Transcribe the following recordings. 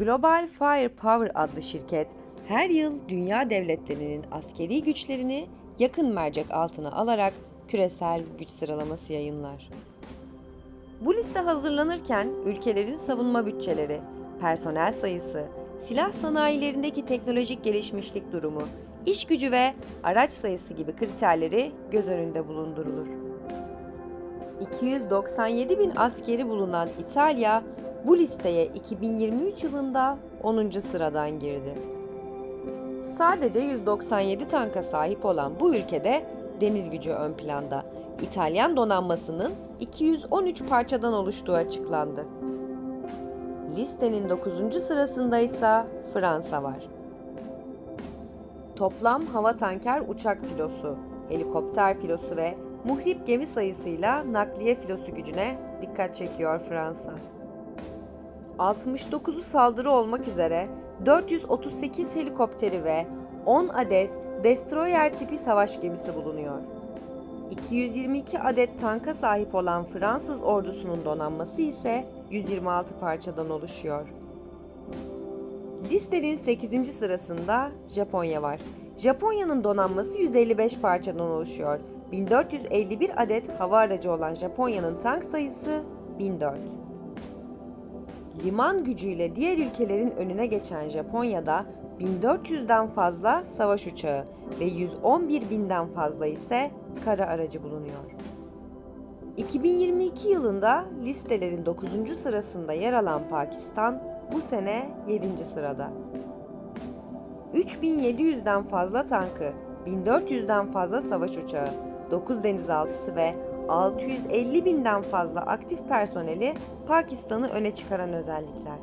Global Firepower adlı şirket her yıl dünya devletlerinin askeri güçlerini yakın mercek altına alarak küresel güç sıralaması yayınlar. Bu liste hazırlanırken ülkelerin savunma bütçeleri, personel sayısı, silah sanayilerindeki teknolojik gelişmişlik durumu, iş gücü ve araç sayısı gibi kriterleri göz önünde bulundurulur. 297 bin askeri bulunan İtalya bu listeye 2023 yılında 10. sıradan girdi. Sadece 197 tanka sahip olan bu ülkede deniz gücü ön planda. İtalyan donanmasının 213 parçadan oluştuğu açıklandı. Listenin 9. sırasında ise Fransa var. Toplam hava tanker uçak filosu, helikopter filosu ve muhrip gemi sayısıyla nakliye filosu gücüne dikkat çekiyor Fransa. 69'u saldırı olmak üzere 438 helikopteri ve 10 adet destroyer tipi savaş gemisi bulunuyor. 222 adet tanka sahip olan Fransız ordusunun donanması ise 126 parçadan oluşuyor. Listenin 8. sırasında Japonya var. Japonya'nın donanması 155 parçadan oluşuyor. 1451 adet hava aracı olan Japonya'nın tank sayısı 1004. Liman gücüyle diğer ülkelerin önüne geçen Japonya'da 1400'den fazla savaş uçağı ve 111 binden fazla ise kara aracı bulunuyor. 2022 yılında listelerin 9. sırasında yer alan Pakistan bu sene 7. sırada. 3700'den fazla tankı, 1400'den fazla savaş uçağı, 9 denizaltısı ve 650 binden fazla aktif personeli Pakistan'ı öne çıkaran özellikler.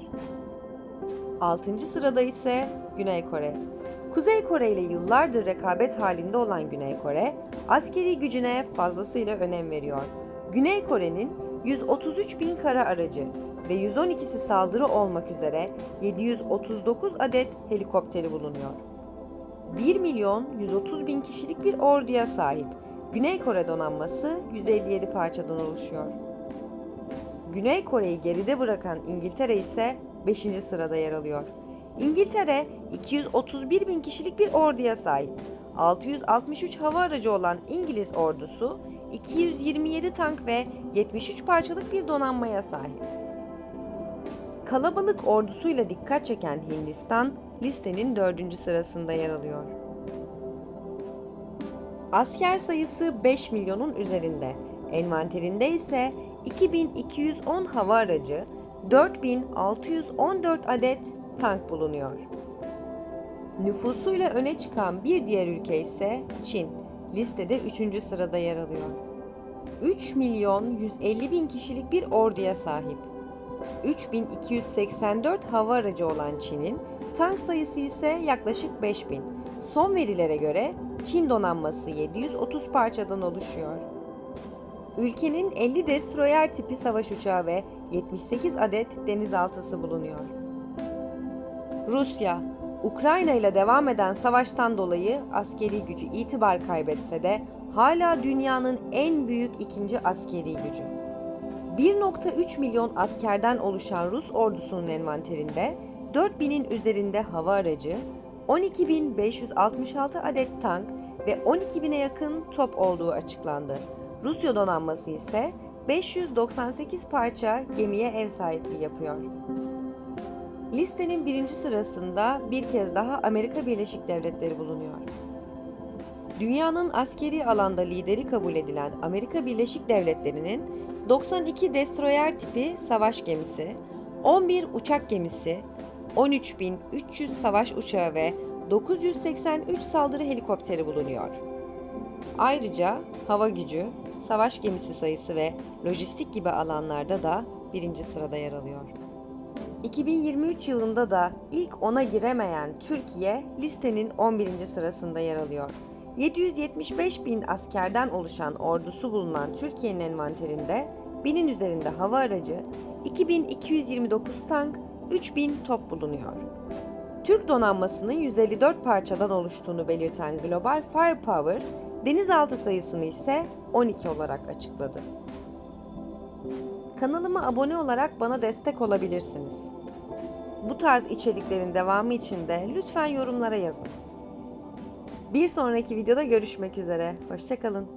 6. sırada ise Güney Kore. Kuzey Kore ile yıllardır rekabet halinde olan Güney Kore, askeri gücüne fazlasıyla önem veriyor. Güney Kore'nin 133 bin kara aracı ve 112'si saldırı olmak üzere 739 adet helikopteri bulunuyor. 1 milyon 130 bin kişilik bir orduya sahip Güney Kore donanması 157 parçadan oluşuyor. Güney Kore'yi geride bırakan İngiltere ise 5. sırada yer alıyor. İngiltere 231 bin kişilik bir orduya sahip. 663 hava aracı olan İngiliz ordusu 227 tank ve 73 parçalık bir donanmaya sahip. Kalabalık ordusuyla dikkat çeken Hindistan listenin dördüncü sırasında yer alıyor. Asker sayısı 5 milyonun üzerinde. Envanterinde ise 2210 hava aracı, 4614 adet tank bulunuyor. Nüfusuyla öne çıkan bir diğer ülke ise Çin. Listede 3. sırada yer alıyor. 3 milyon 150 bin kişilik bir orduya sahip. 3284 hava aracı olan Çin'in tank sayısı ise yaklaşık 5000. Son verilere göre Çin donanması 730 parçadan oluşuyor. Ülkenin 50 destroyer tipi savaş uçağı ve 78 adet denizaltısı bulunuyor. Rusya, Ukrayna ile devam eden savaştan dolayı askeri gücü itibar kaybetse de hala dünyanın en büyük ikinci askeri gücü. 1.3 milyon askerden oluşan Rus ordusunun envanterinde 4000'in üzerinde hava aracı, 12.566 adet tank ve 12.000'e yakın top olduğu açıklandı. Rusya donanması ise 598 parça gemiye ev sahipliği yapıyor. Listenin birinci sırasında bir kez daha Amerika Birleşik Devletleri bulunuyor. Dünyanın askeri alanda lideri kabul edilen Amerika Birleşik Devletleri'nin 92 destroyer tipi savaş gemisi, 11 uçak gemisi, 13.300 savaş uçağı ve 983 saldırı helikopteri bulunuyor. Ayrıca hava gücü, savaş gemisi sayısı ve lojistik gibi alanlarda da birinci sırada yer alıyor. 2023 yılında da ilk ona giremeyen Türkiye listenin 11. sırasında yer alıyor. 775 bin askerden oluşan ordusu bulunan Türkiye'nin envanterinde binin üzerinde hava aracı, 2229 tank, 3000 top bulunuyor. Türk donanmasının 154 parçadan oluştuğunu belirten Global Firepower, denizaltı sayısını ise 12 olarak açıkladı. Kanalıma abone olarak bana destek olabilirsiniz. Bu tarz içeriklerin devamı için de lütfen yorumlara yazın. Bir sonraki videoda görüşmek üzere. Hoşçakalın.